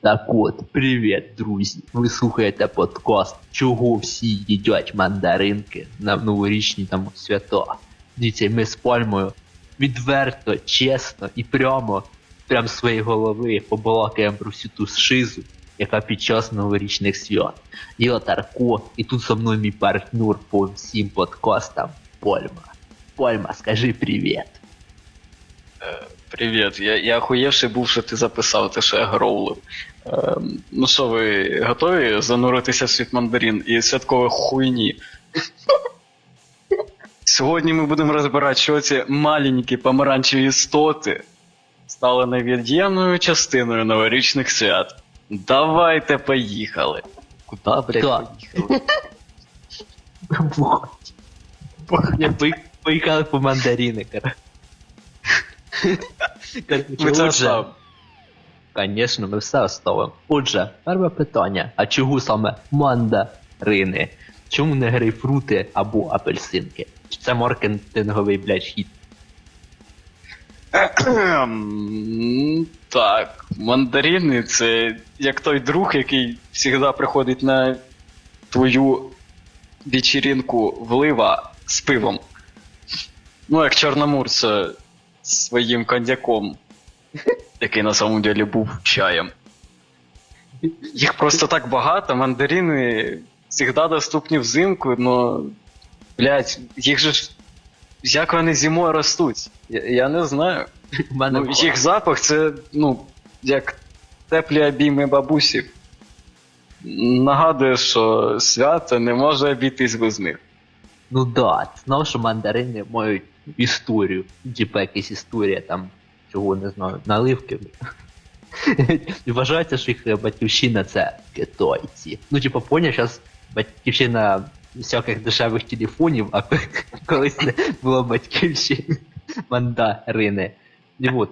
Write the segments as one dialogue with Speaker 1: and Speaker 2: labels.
Speaker 1: Так от, привіт, друзі. Ви слухаєте подкаст Чого всі їдять мандаринки на новорічні там свята. Дивіться, ми з пальмою відверто, чесно і прямо, прям з своєї голови побалакаємо про всю ту шизу, яка під час новорічних свят. Я Тарко, і тут со мною мій партнер по всім подкастам Пальма. Пальма, скажи привіт.
Speaker 2: Привіт, я, я охуєвший був, що ти записав те, що я гроулив. Ем, ну що, ви готові зануритися в світ мандарин і святкових хуйні? Сьогодні ми будемо розбирати, що ці маленькі помаранчеві істоти стали невід'ємною частиною новорічних свят. Давайте поїхали.
Speaker 1: Куда, блядь,
Speaker 2: Так.
Speaker 1: поїхали? Поїхали по мандарини, коротше. Отже. Конечно, ми все оставимо. Отже, перше питання. А чого саме мандарини? Чому не грейпфрути або апельсинки? Чи це маркетинговий, блядь, хід?
Speaker 2: Так, мандарини це як той друг, який завжди приходить на твою вечірінку влива з пивом. Ну, як Чорномурця з своїм коньяком, який на самом деле був чаєм. Їх просто так багато, мандарини завжди доступні взимку, но, блядь, їх же ж. Як вони зимою ростуть? Я, я не знаю. Ну, їх запах це, ну, як теплі обійми бабусі. Нагадує, що свято не може обійтись без них.
Speaker 1: Ну да, знав, що мандарини мають історію. Типа якась історія там, чого не знаю, наливки. Вважається, що їх батьківщина це китайці. Ну, типа, поняв, зараз батьківщина всяких дешевих телефонів, а колись не було батьківщини мандарини. І от,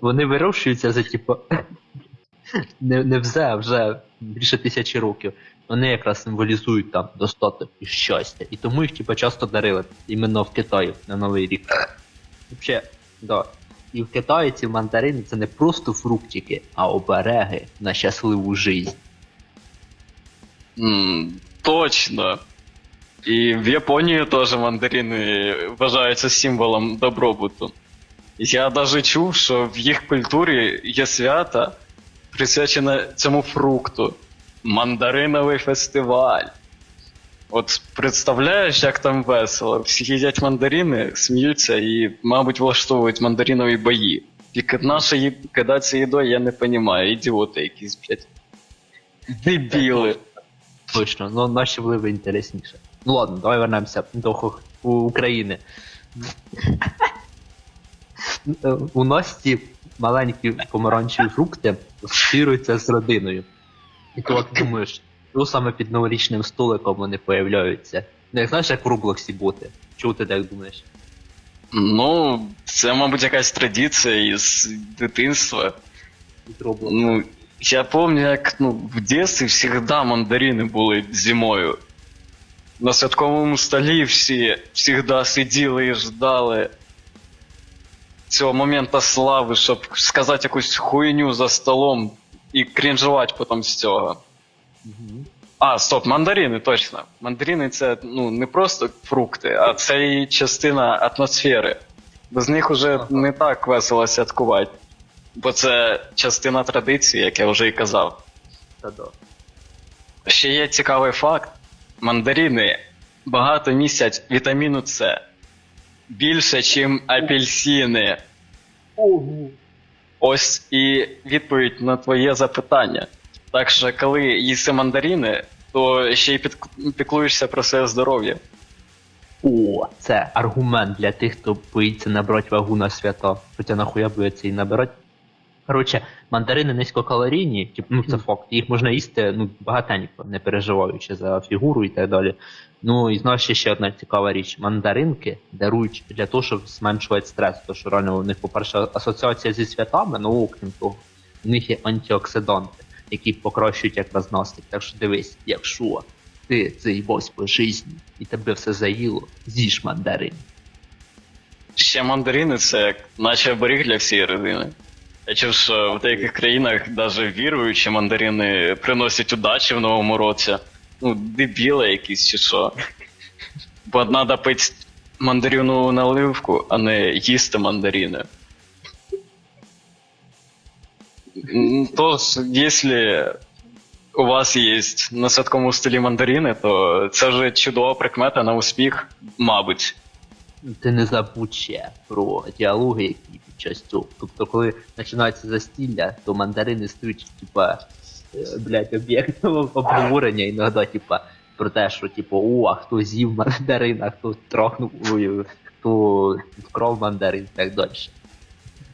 Speaker 1: вони вирощуються за типу. Не, не вже, вже більше тисячі років вони якраз символізують там достаток і щастя. І тому їх типа часто дарили іменно в Китаї на Новий рік. Взагалі, да. І в Китаї ці мандарини це не просто фруктики, а обереги на щасливу жизнь.
Speaker 2: М, точно. І в Японії теж мандарини вважаються символом добробуту. Я навіть чув, що в їх культурі є свята, присвячене цьому фрукту. Мандариновий фестиваль. От представляєш, як там весело. Всі їдять мандарини, сміються і, мабуть, влаштовують мандаринові бої. Тільки наша ї... кидаться їдою, я не розумію, ідіоти якісь, блядь. Дебіли.
Speaker 1: Точно, ну наші вливи інтересніше. Ну ладно, давай вернемося до України. У нас ці маленькі помаранчеві фрукти асоціюються з родиною. І ти от думаєш, що саме під новорічним столиком вони появляються. Ну, як знаєш, як в Роблоксі боти. Чого ти так думаєш?
Speaker 2: Ну, це, мабуть, якась традиція із дитинства.
Speaker 1: Від Roblox.
Speaker 2: Ну, я пам'ятаю, як ну, в дитинстві завжди мандарини були зимою. На святковому столі всі завжди сиділи і ждали цього моменту слави, щоб сказати якусь хуйню за столом і крінжувати потім з цього.
Speaker 1: Мгм.
Speaker 2: А, стоп, мандарини, точно. Мандарини це ну, не просто фрукти, а це і частина атмосфери. Без них уже не так весело святкувати. Бо це частина традиції, як я вже і казав.
Speaker 1: Та-да.
Speaker 2: Ще є цікавий факт: мандарини багато містять вітаміну С. Більше, ніж апельсини. Ось і відповідь на твоє запитання. Так що, коли їси мандаріни, то ще й піклуєшся про своє здоров'я.
Speaker 1: О, це аргумент для тих, хто боїться набрати вагу на свято. Хоча нахуя боїться і набирати. Коротше, мандарини низькокалорійні, тип, ну це факт. Їх можна їсти ну, багатенько, не переживаючи за фігуру і так далі. Ну і знаєш ще, ще одна цікава річ: мандаринки дарують для того, щоб зменшувати стрес. Тому що реально у них, по-перше, асоціація зі святами, ну окрім того, у них є антиоксиданти, які покращують якраз настрій. Так що дивись, якщо ти заїбався по житті і тебе все заїло, з'їж мандарин.
Speaker 2: ще мандарини це як наче оберіг для всієї родини. Я чув, що в деяких країнах навіть віруючі мандарини приносять удачі в новому році. Ну, дебіли якісь чи що. Бо треба пити мандарину наливку, а не їсти мандарини. Тож, якщо у вас є на святковому столі мандарини, то це вже чудова прикмета на успіх, мабуть.
Speaker 1: Ти не забудь ще про діалоги, які під час цього. Тобто, коли починається застілля, то мандарини стають, типа, е, блядь, об'єктом обговорення іноді, типа, про те, що, типу, о, а хто з'їв мандарин, а хто трохнув, хто вкрав мандарин і так далі.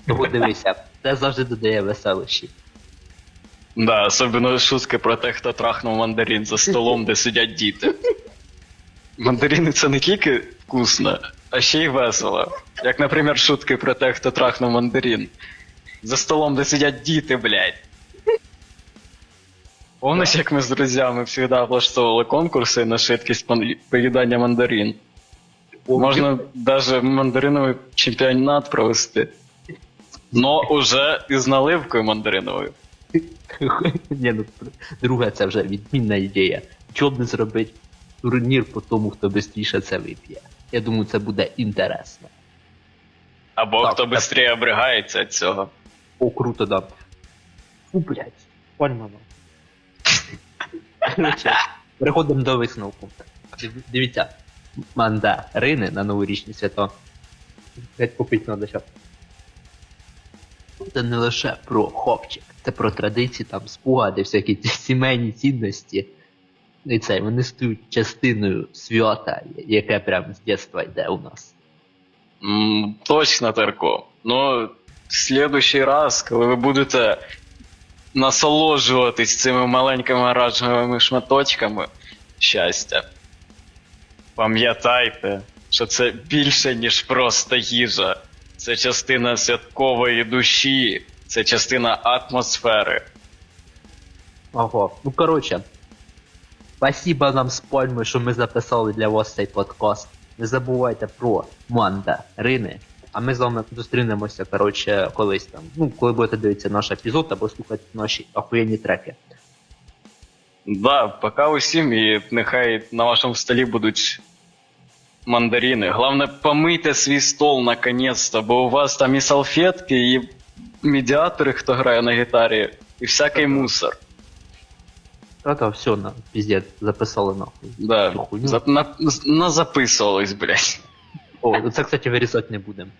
Speaker 1: Тому дивися, це завжди додає веселощі.
Speaker 2: Да, особливо шутки про те, хто трахнув мандарин за столом, де сидять діти. Мандарини це не тільки вкусно, а ще й весело. Як, наприклад, шутки про те, хто трахнув мандарин. За столом, де сидять діти, блядь. Помниш, як ми з друзями завжди влаштовували конкурси на швидкість поїдання мандарин? Можна навіть мандариновий чемпіонат провести. Но уже із наливкою мандариновою.
Speaker 1: Ні, ну, друга це вже відмінна ідея. Чого б не зробити турнір по тому, хто швидше це вип'є. Я думаю, це буде інтересно.
Speaker 2: Або
Speaker 1: Так,
Speaker 2: хто
Speaker 1: так.
Speaker 2: швидше обригається від цього.
Speaker 1: О, круто, да. Фу, блядь. Пальмано. Переходимо до висновку. Див- Дивіться, мандарини на новорічні свято. Геть попить треба зараз. Це не лише про хопчик, це про традиції, там, спогади, всякі ці сімейні цінності. І це, вони стають частиною свята, яке прямо з дитинства йде у нас.
Speaker 2: Точно, Тарко. Ну, в следующий раз, коли ви будете насолоджуватись цими маленькими оранжевими шматочками щастя, пам'ятайте, що це більше, ніж просто їжа. Це частина святкової душі, це частина атмосфери.
Speaker 1: Ого. Ну коротше. Спасибо нам з Пальми, що ми записали для вас цей подкаст. Не забувайте про мандарини. А ми з вами зустрінемося, коротше, колись там. Ну, коли будете дивитися наш епізод або слухати наші охуєнні треки.
Speaker 2: Да, пока усім, і нехай на вашому столі будуть мандарини. Главное, помийте свій стол наконец-то, бо у вас там і салфетки, і медіатори, хто грає на гітарі, і всякий мусор.
Speaker 1: Та-та, все, на пиздец, записали нахуй.
Speaker 2: Да.
Speaker 1: Цю хуйню.
Speaker 2: Зап- на, на записувались, блядь.
Speaker 1: О, це, кстати, вирізати не будемо.